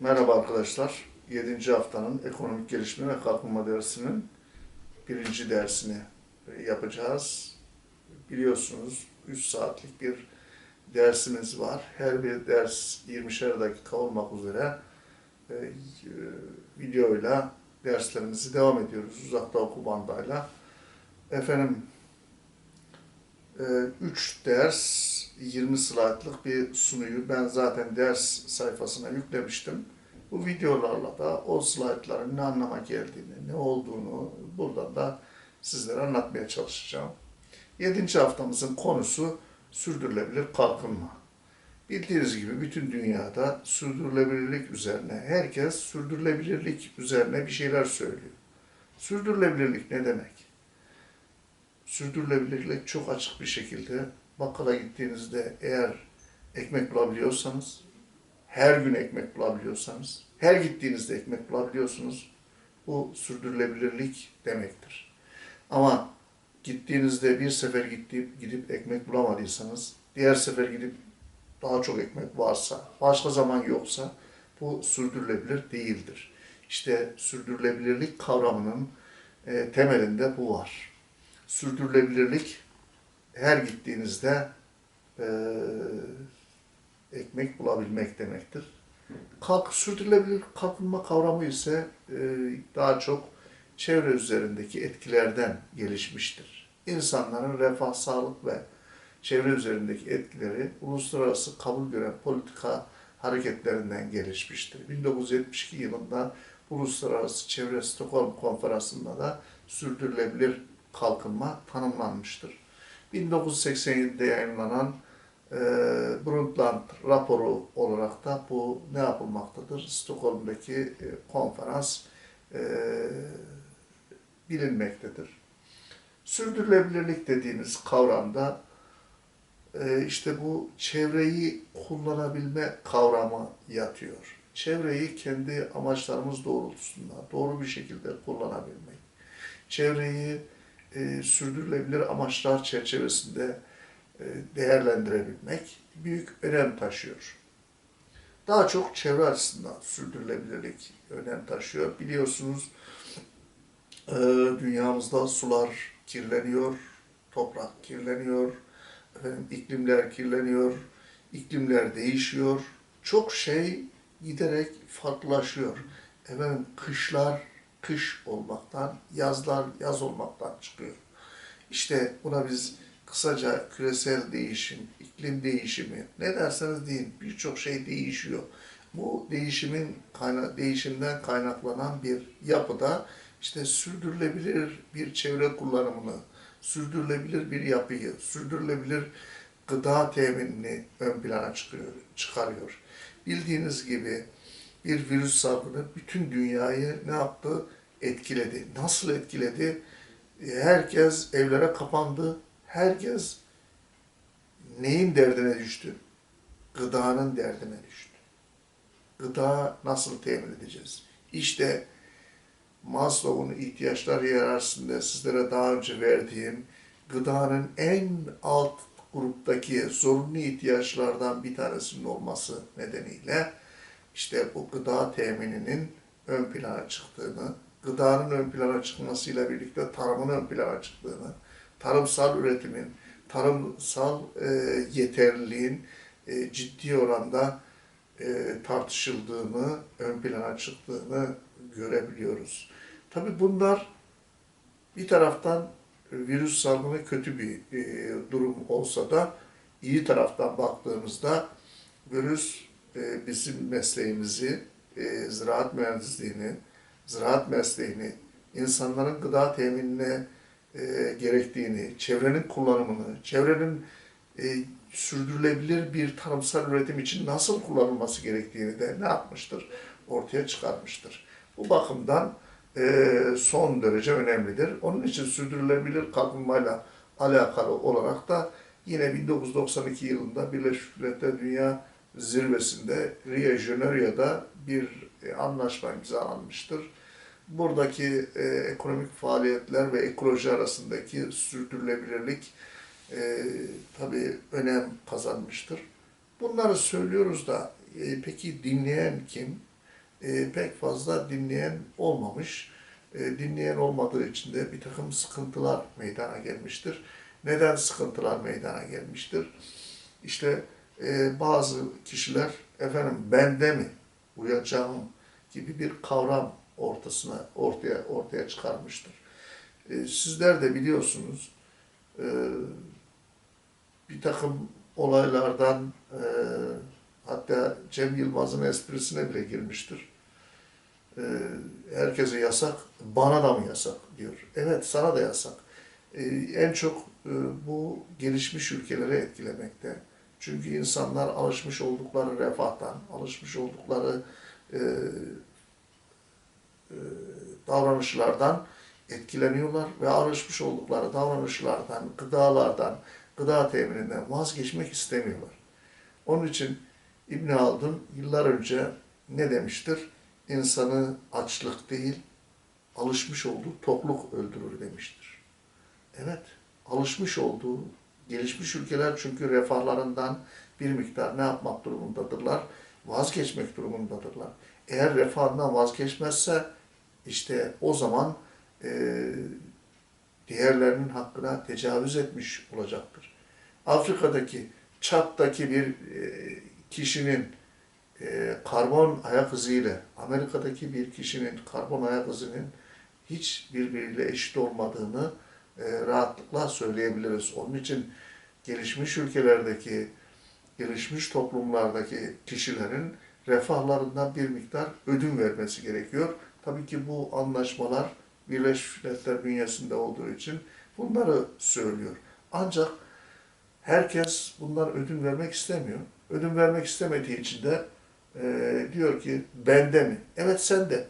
Merhaba arkadaşlar. 7. haftanın ekonomik gelişme ve kalkınma dersinin birinci dersini yapacağız. Biliyorsunuz 3 saatlik bir dersimiz var. Her bir ders 20'şer dakika olmak üzere e, e, videoyla derslerimizi devam ediyoruz. Uzakta oku bandayla. Efendim 3 ders 20 slaytlık bir sunuyu ben zaten ders sayfasına yüklemiştim. Bu videolarla da o slaytların ne anlama geldiğini, ne olduğunu buradan da sizlere anlatmaya çalışacağım. 7. haftamızın konusu sürdürülebilir kalkınma. Bildiğiniz gibi bütün dünyada sürdürülebilirlik üzerine, herkes sürdürülebilirlik üzerine bir şeyler söylüyor. Sürdürülebilirlik ne demek? Sürdürülebilirlik çok açık bir şekilde bakkala gittiğinizde eğer ekmek bulabiliyorsanız, her gün ekmek bulabiliyorsanız, her gittiğinizde ekmek bulabiliyorsunuz, bu sürdürülebilirlik demektir. Ama gittiğinizde bir sefer gidip, gidip ekmek bulamadıysanız, diğer sefer gidip daha çok ekmek varsa, başka zaman yoksa bu sürdürülebilir değildir. İşte sürdürülebilirlik kavramının e, temelinde bu var. Sürdürülebilirlik her gittiğinizde e, ekmek bulabilmek demektir. Kalk, sürdürülebilir kalkınma kavramı ise e, daha çok çevre üzerindeki etkilerden gelişmiştir. İnsanların refah, sağlık ve çevre üzerindeki etkileri uluslararası kabul gören politika hareketlerinden gelişmiştir. 1972 yılında Uluslararası Çevre Stockholm Konferansı'nda da sürdürülebilir kalkınma tanımlanmıştır. 1987'de yayınlanan e, Brundtland raporu olarak da bu ne yapılmaktadır? Stockholm'daki e, konferans e, bilinmektedir. Sürdürülebilirlik dediğimiz kavramda e, işte bu çevreyi kullanabilme kavramı yatıyor. Çevreyi kendi amaçlarımız doğrultusunda doğru bir şekilde kullanabilmek. Çevreyi e, sürdürülebilir amaçlar çerçevesinde e, değerlendirebilmek büyük önem taşıyor. Daha çok çevre açısından sürdürülebilirlik önem taşıyor. Biliyorsunuz e, dünyamızda sular kirleniyor, toprak kirleniyor, efendim, iklimler kirleniyor, iklimler değişiyor. Çok şey giderek farklılaşıyor. Efendim, kışlar kış olmaktan, yazlar yaz olmaktan çıkıyor. İşte buna biz kısaca küresel değişim, iklim değişimi ne derseniz deyin birçok şey değişiyor. Bu değişimin kayna değişimden kaynaklanan bir yapıda işte sürdürülebilir bir çevre kullanımını, sürdürülebilir bir yapıyı, sürdürülebilir gıda teminini ön plana çıkıyor, çıkarıyor. Bildiğiniz gibi bir virüs salgını bütün dünyayı ne yaptı? Etkiledi. Nasıl etkiledi? Herkes evlere kapandı. Herkes neyin derdine düştü? Gıdanın derdine düştü. Gıda nasıl temin edeceğiz? İşte Maslow'un ihtiyaçlar hiyerarşisinde sizlere daha önce verdiğim gıdanın en alt gruptaki zorunlu ihtiyaçlardan bir tanesinin olması nedeniyle işte bu gıda temininin ön plana çıktığını, gıdanın ön plana çıkmasıyla birlikte tarımın ön plana çıktığını, tarımsal üretimin, tarımsal e, yeterliliğin e, ciddi oranda e, tartışıldığını, ön plana çıktığını görebiliyoruz. Tabi bunlar bir taraftan virüs salgını kötü bir e, durum olsa da iyi taraftan baktığımızda virüs e, bizim mesleğimizi, e, ziraat mühendisliğini, ziraat mesleğini, insanların gıda teminine e, gerektiğini, çevrenin kullanımını, çevrenin e, sürdürülebilir bir tarımsal üretim için nasıl kullanılması gerektiğini de ne yapmıştır? Ortaya çıkarmıştır. Bu bakımdan e, son derece önemlidir. Onun için sürdürülebilir kalkınmayla alakalı olarak da yine 1992 yılında Birleşmiş Milletler Dünya zirvesinde Rio Janeiro'da bir e, anlaşma imzalanmıştır. Buradaki e, ekonomik faaliyetler ve ekoloji arasındaki sürdürülebilirlik e, tabii önem kazanmıştır. Bunları söylüyoruz da e, peki dinleyen kim? e, pek fazla dinleyen olmamış. E, dinleyen olmadığı için de bir takım sıkıntılar meydana gelmiştir. Neden sıkıntılar meydana gelmiştir? İşte e, bazı kişiler efendim bende mi uyacağım gibi bir kavram ortasına ortaya ortaya çıkarmıştır. E, sizler de biliyorsunuz e, bir takım olaylardan e, hatta Cem Yılmaz'ın esprisine bile girmiştir. E, herkese yasak, bana da mı yasak diyor. Evet sana da yasak. E, en çok e, bu gelişmiş ülkeleri etkilemekte. Çünkü insanlar alışmış oldukları refahtan, alışmış oldukları e, e, davranışlardan etkileniyorlar ve alışmış oldukları davranışlardan, gıdalardan, gıda temininden vazgeçmek istemiyorlar. Onun için İbn Haldun yıllar önce ne demiştir? İnsanı açlık değil, alışmış olduğu tokluk öldürür demiştir. Evet, alışmış olduğu, gelişmiş ülkeler çünkü refahlarından bir miktar ne yapmak durumundadırlar? Vazgeçmek durumundadırlar. Eğer refahından vazgeçmezse işte o zaman e, diğerlerinin hakkına tecavüz etmiş olacaktır. Afrika'daki Çat'taki bir e, kişinin e, karbon ayak iziyle Amerika'daki bir kişinin karbon ayak izinin hiç birbiriyle eşit olmadığını e, rahatlıkla söyleyebiliriz. Onun için gelişmiş ülkelerdeki, gelişmiş toplumlardaki kişilerin refahlarından bir miktar ödün vermesi gerekiyor. Tabii ki bu anlaşmalar Birleşmiş Milletler bünyesinde olduğu için bunları söylüyor. Ancak herkes bundan ödün vermek istemiyor. Ödün vermek istemediği için de e, diyor ki bende mi? Evet sende.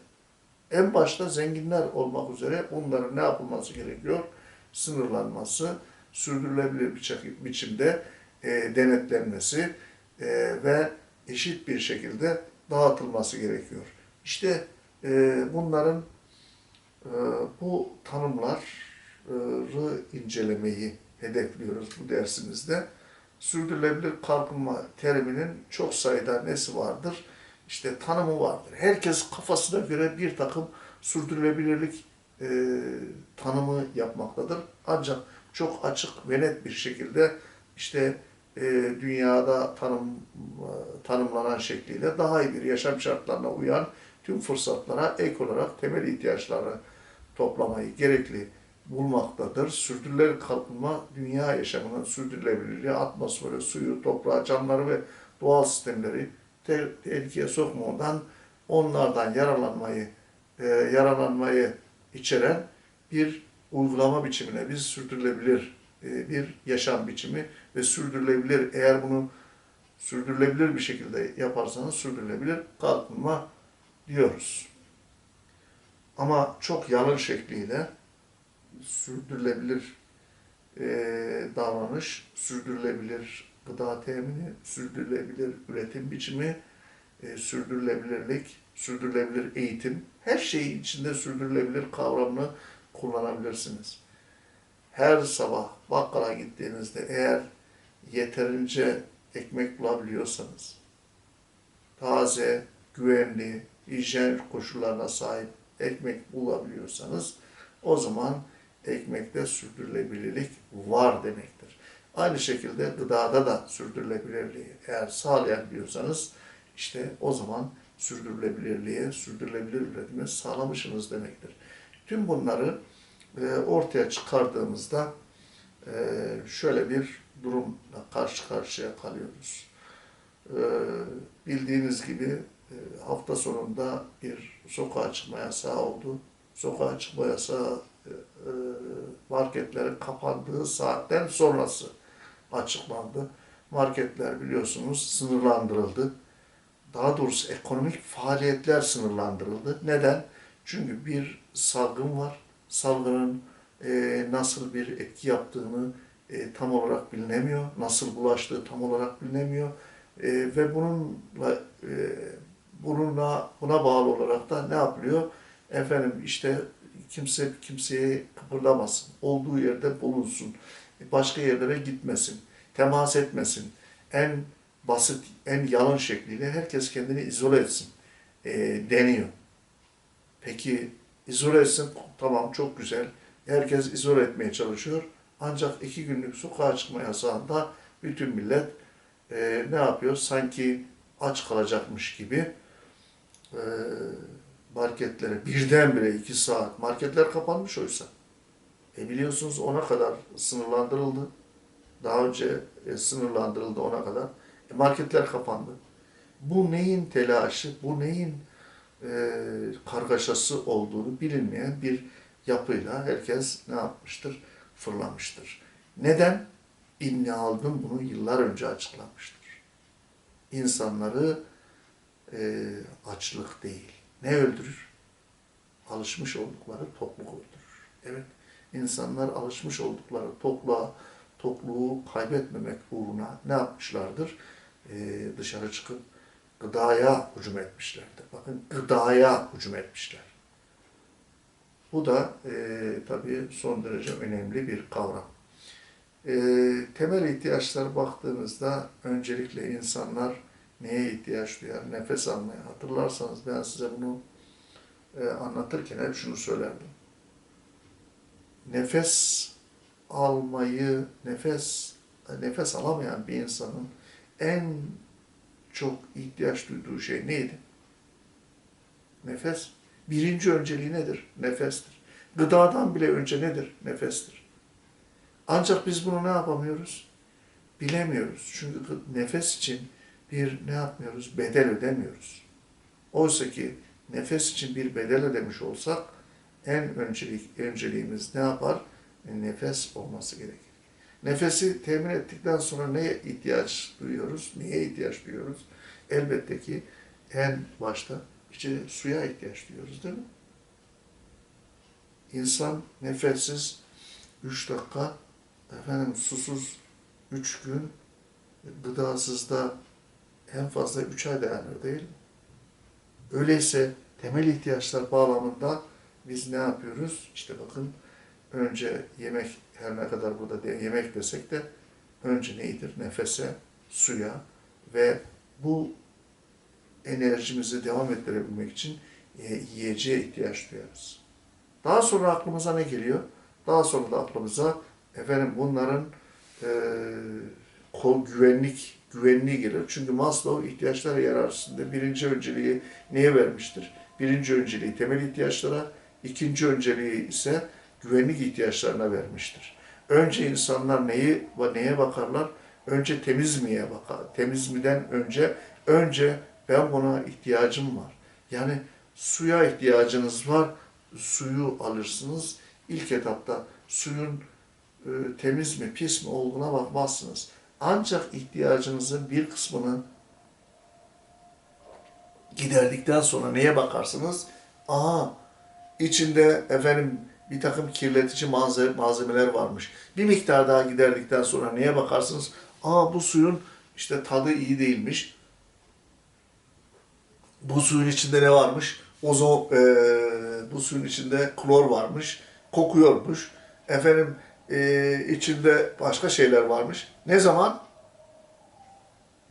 En başta zenginler olmak üzere onların ne yapılması gerekiyor? Sınırlanması, sürdürülebilir bir biçimde e, denetlenmesi e, ve eşit bir şekilde dağıtılması gerekiyor. İşte e, bunların e, bu tanımları incelemeyi hedefliyoruz bu dersimizde. Sürdürülebilir kalkınma teriminin çok sayıda nesi vardır? İşte tanımı vardır. Herkes kafasına göre bir takım sürdürülebilirlik e, tanımı yapmaktadır. Ancak çok açık ve net bir şekilde işte e, dünyada tanım e, tanımlanan şekliyle daha iyi bir yaşam şartlarına uyan tüm fırsatlara ek olarak temel ihtiyaçları toplamayı gerekli bulmaktadır. Sürdürülebilir kalkınma dünya yaşamının sürdürülebilirliği, atmosferi, suyu, toprağı, canlıları ve doğal sistemleri te- tehlikeye sokmadan onlardan yararlanmayı e, yararlanmayı içeren bir uygulama biçimine biz sürdürülebilir e, bir yaşam biçimi ve sürdürülebilir eğer bunu sürdürülebilir bir şekilde yaparsanız sürdürülebilir kalkınma diyoruz. Ama çok yalın şekliyle sürdürülebilir e, davranış, sürdürülebilir gıda temini, sürdürülebilir üretim biçimi, e, sürdürülebilirlik, sürdürülebilir eğitim, her şeyin içinde sürdürülebilir kavramını kullanabilirsiniz. Her sabah bakkala gittiğinizde eğer yeterince ekmek bulabiliyorsanız, taze, güvenli, hijyen koşullarına sahip ekmek bulabiliyorsanız o zaman ekmekte sürdürülebilirlik var demektir. Aynı şekilde gıdada da sürdürülebilirliği eğer sağlayabiliyorsanız işte o zaman sürdürülebilirliğe, sürdürülebilir üretime sağlamışsınız demektir. Tüm bunları e, ortaya çıkardığımızda e, şöyle bir durumla karşı karşıya kalıyoruz. E, bildiğiniz gibi e, hafta sonunda bir sokağa çıkma yasağı oldu. Sokağa çıkma yasağı e, e, marketlerin kapandığı saatten sonrası açıklandı. Marketler biliyorsunuz sınırlandırıldı. Daha doğrusu ekonomik faaliyetler sınırlandırıldı. Neden? Çünkü bir salgın var. Salgının e, nasıl bir etki yaptığını e, tam olarak bilinemiyor. Nasıl bulaştığı tam olarak bilinemiyor. E, ve bununla e, bununla buna bağlı olarak da ne yapılıyor? Efendim işte kimse kimseye kıpırdamasın. Olduğu yerde bulunsun. Başka yerlere gitmesin. Temas etmesin. En basit, en yalın şekliyle herkes kendini izole etsin. e, deniyor. Peki izole etsin, tamam çok güzel. Herkes izole etmeye çalışıyor. Ancak iki günlük sokağa çıkma yasağında bütün millet e, ne yapıyor? Sanki aç kalacakmış gibi e, marketlere birdenbire iki saat marketler kapanmış oysa. E biliyorsunuz ona kadar sınırlandırıldı. Daha önce e, sınırlandırıldı ona kadar. Marketler kapandı. Bu neyin telaşı, bu neyin e, kargaşası olduğunu bilinmeyen bir yapıyla herkes ne yapmıştır? Fırlamıştır. Neden? İbn Haldun bunu yıllar önce açıklamıştır. İnsanları e, açlık değil. Ne öldürür? Alışmış oldukları topluluk öldürür. Evet, insanlar alışmış oldukları topluğa, topluluğu kaybetmemek uğruna ne yapmışlardır? E, dışarı çıkıp gıdaya hücum etmişlerdir. Bakın gıdaya hücum etmişler. Bu da e, tabii son derece önemli bir kavram. E, temel ihtiyaçlara baktığınızda öncelikle insanlar neye ihtiyaç duyar? Nefes almaya. Hatırlarsanız ben size bunu e, anlatırken hep şunu söylerdim. Nefes almayı, nefes nefes alamayan bir insanın en çok ihtiyaç duyduğu şey neydi? Nefes. Birinci önceliği nedir? Nefestir. Gıdadan bile önce nedir? Nefestir. Ancak biz bunu ne yapamıyoruz? Bilemiyoruz. Çünkü nefes için bir ne yapmıyoruz? Bedel ödemiyoruz. Oysa ki nefes için bir bedel ödemiş olsak en öncelik, önceliğimiz ne yapar? Nefes olması gerekir. Nefesi temin ettikten sonra neye ihtiyaç duyuyoruz? Niye ihtiyaç duyuyoruz? Elbette ki en başta işte suya ihtiyaç duyuyoruz değil mi? İnsan nefessiz üç dakika, efendim susuz üç gün, gıdasız da en fazla üç ay dayanır değil mi? Öyleyse temel ihtiyaçlar bağlamında biz ne yapıyoruz? İşte bakın önce yemek her ne kadar burada yemek desek de önce neydir? Nefese, suya ve bu enerjimizi devam ettirebilmek için e, yiyeceğe ihtiyaç duyarız. Daha sonra aklımıza ne geliyor? Daha sonra da aklımıza efendim bunların e, kol güvenlik güvenliği gelir. Çünkü Maslow ihtiyaçlar hiyerarşisinde birinci önceliği neye vermiştir? Birinci önceliği temel ihtiyaçlara, ikinci önceliği ise güvenlik ihtiyaçlarına vermiştir. Önce insanlar neyi neye bakarlar? Önce temiz miye bakar. Temiz miden önce önce ben buna ihtiyacım var. Yani suya ihtiyacınız var. Suyu alırsınız. İlk etapta suyun e, temiz mi pis mi olduğuna bakmazsınız. Ancak ihtiyacınızın bir kısmını giderdikten sonra neye bakarsınız? Aa içinde efendim bir takım kirletici malzemeler varmış. Bir miktar daha giderdikten sonra neye bakarsınız? Aa bu suyun işte tadı iyi değilmiş. Bu suyun içinde ne varmış? Ozo, e, bu suyun içinde klor varmış. Kokuyormuş. Efendim e, içinde başka şeyler varmış. Ne zaman?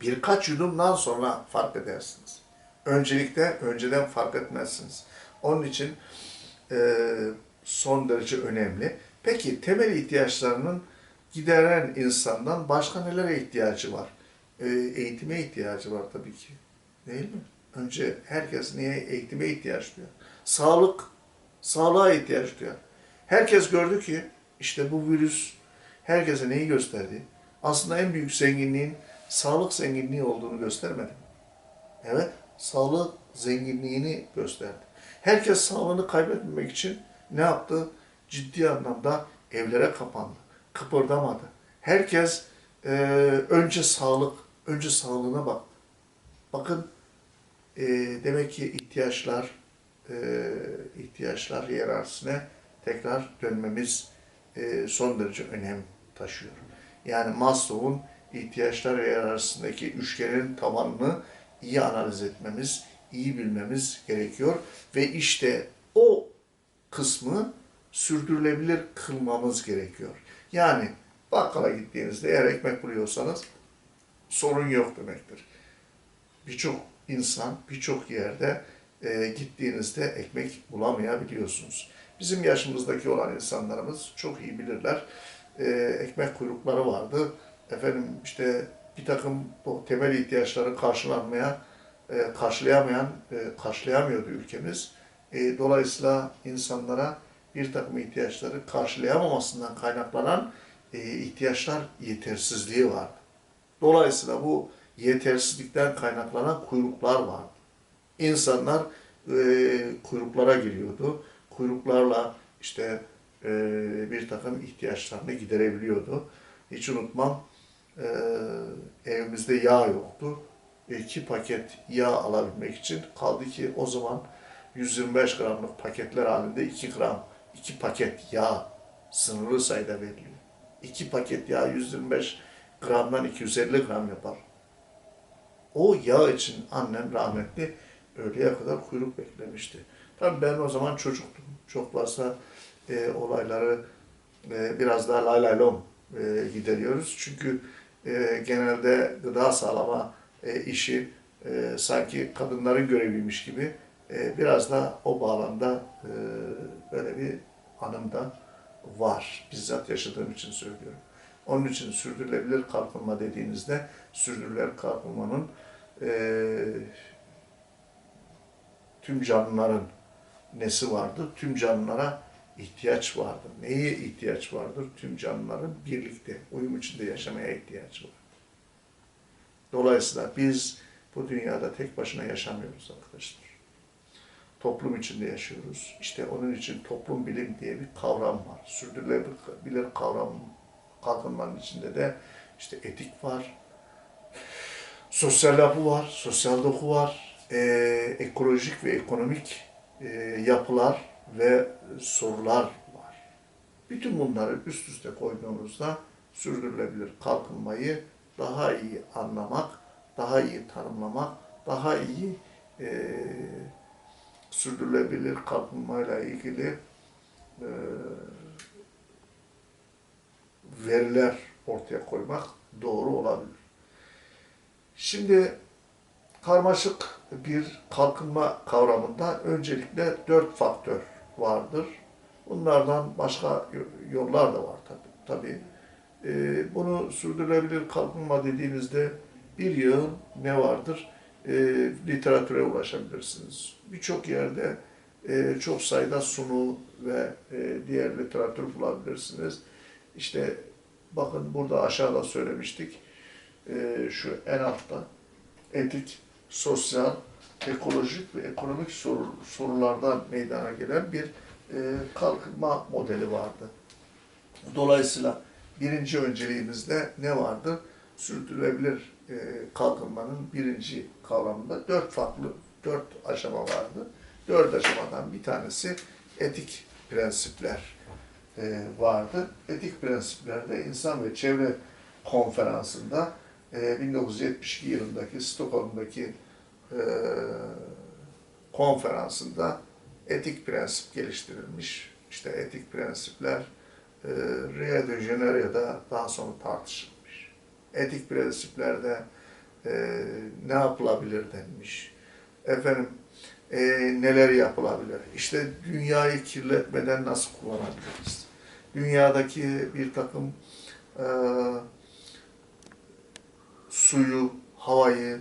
Birkaç yudumdan sonra fark edersiniz. Öncelikle önceden fark etmezsiniz. Onun için e, son derece önemli. Peki temel ihtiyaçlarının gideren insandan başka nelere ihtiyacı var? E, eğitime ihtiyacı var tabii ki. Değil mi? Önce herkes niye eğitime ihtiyaç duyuyor? Sağlık, sağlığa ihtiyaç duyuyor. Herkes gördü ki işte bu virüs herkese neyi gösterdi? Aslında en büyük zenginliğin sağlık zenginliği olduğunu göstermedi? Evet, sağlık zenginliğini gösterdi. Herkes sağlığını kaybetmemek için ne yaptı? Ciddi anlamda evlere kapandı. Kıpırdamadı. Herkes e, önce sağlık, önce sağlığına bak. Bakın e, demek ki ihtiyaçlar e, ihtiyaçlar hiyerarşisine tekrar dönmemiz e, son derece önem taşıyor. Yani Maslow'un ihtiyaçlar arasındaki üçgenin tabanını iyi analiz etmemiz, iyi bilmemiz gerekiyor. Ve işte o kısmı sürdürülebilir kılmamız gerekiyor. Yani bakkala gittiğinizde eğer ekmek buluyorsanız sorun yok demektir. Birçok insan birçok yerde e, gittiğinizde ekmek bulamayabiliyorsunuz. Bizim yaşımızdaki olan insanlarımız çok iyi bilirler. E, ekmek kuyrukları vardı. Efendim işte bir takım bu temel ihtiyaçları karşılanmaya, e, karşılayamayan, e, karşılayamıyordu ülkemiz. E, dolayısıyla insanlara bir takım ihtiyaçları karşılayamamasından kaynaklanan e, ihtiyaçlar yetersizliği vardı. Dolayısıyla bu yetersizlikten kaynaklanan kuyruklar vardı. İnsanlar e, kuyruklara giriyordu. Kuyruklarla işte e, bir takım ihtiyaçlarını giderebiliyordu. Hiç unutmam e, evimizde yağ yoktu. İki paket yağ alabilmek için kaldı ki o zaman 125 gramlık paketler halinde 2 gram, 2 paket yağ sınırlı sayıda veriliyor. 2 paket yağ 125 gramdan 250 gram yapar. O yağ için annem rahmetli öğleye kadar kuyruk beklemişti. Tabii ben o zaman çocuktum. Çok fazla e, olayları e, biraz daha lay lay lom e, gideriyoruz. Çünkü e, genelde gıda sağlama e, işi e, sanki kadınların göreviymiş gibi e, biraz da o bağlamda e, böyle bir anım da var. Bizzat yaşadığım için söylüyorum. Onun için sürdürülebilir kalkınma dediğinizde sürdürülebilir kalkınmanın e, tüm canlıların nesi vardır? Tüm canlılara ihtiyaç vardır. Neye ihtiyaç vardır? Tüm canlıların birlikte, uyum içinde yaşamaya ihtiyaç var. Dolayısıyla biz bu dünyada tek başına yaşamıyoruz arkadaşlar. Toplum içinde yaşıyoruz. İşte onun için toplum bilim diye bir kavram var. Sürdürülebilir kavram kalkınmanın içinde de işte etik var, sosyal yapı var, sosyal doku var, e, ekolojik ve ekonomik e, yapılar ve sorular var. Bütün bunları üst üste koyduğumuzda sürdürülebilir kalkınmayı daha iyi anlamak, daha iyi tanımlamak, daha iyi e, sürdürülebilir kalkınmayla ilgili e, veriler ortaya koymak doğru olabilir. Şimdi karmaşık bir kalkınma kavramında öncelikle dört faktör vardır. Bunlardan başka yollar da var tabii. tabii. Ee, bunu sürdürülebilir kalkınma dediğinizde bir yıl ne vardır? Ee, literatüre ulaşabilirsiniz. Birçok yerde e, çok sayıda sunu ve e, diğer literatür bulabilirsiniz. İşte bakın burada aşağıda söylemiştik. Ee, şu en altta etik, sosyal, ekolojik ve ekonomik soru, sorulardan meydana gelen bir e, kalkınma modeli vardı. Dolayısıyla birinci önceliğimizde ne vardı? Sürdürülebilir e, kalkınmanın birinci kavramında dört farklı, dört aşama vardı. Dört aşamadan bir tanesi etik prensipler e, vardı. Etik prensiplerde insan ve çevre konferansında e, 1972 yılındaki Stockholm'daki e, konferansında etik prensip geliştirilmiş. İşte etik prensipler e, Rio de Janeiro'da daha sonra tartışılmış. Etik prensiplerde e, ne yapılabilir denmiş. Efendim e, neler yapılabilir? İşte dünyayı kirletmeden nasıl kullanabiliriz? Dünyadaki bir takım e, suyu, havayı,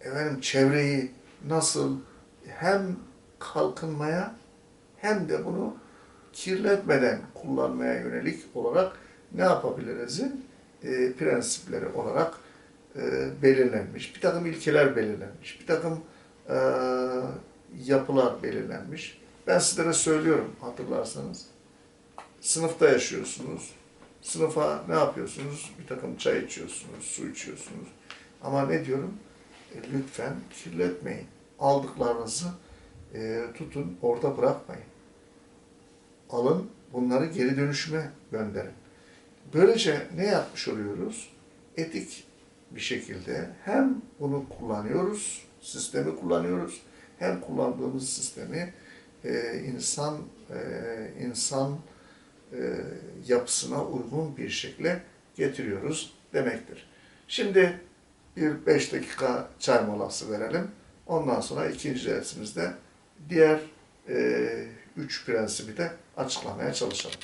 efendim çevreyi nasıl hem kalkınmaya hem de bunu kirletmeden kullanmaya yönelik olarak ne yapabilirizin e, prensipleri olarak e, belirlenmiş. Bir takım ilkeler belirlenmiş. Bir takım e, yapılar belirlenmiş. Ben sizlere söylüyorum hatırlarsanız. Sınıfta yaşıyorsunuz. Sınıfa ne yapıyorsunuz? Bir takım çay içiyorsunuz, su içiyorsunuz. Ama ne diyorum? E, lütfen kirletmeyin. Aldıklarınızı e, tutun, orada bırakmayın. Alın, bunları geri dönüşüme gönderin. Böylece ne yapmış oluyoruz? Etik bir şekilde hem bunu kullanıyoruz, sistemi kullanıyoruz, hem kullandığımız sistemi e, insan e, insan e, yapısına uygun bir şekilde getiriyoruz demektir. Şimdi bir beş dakika çay molası verelim. Ondan sonra ikinci dersimizde diğer e, üç prensibi de açıklamaya çalışalım.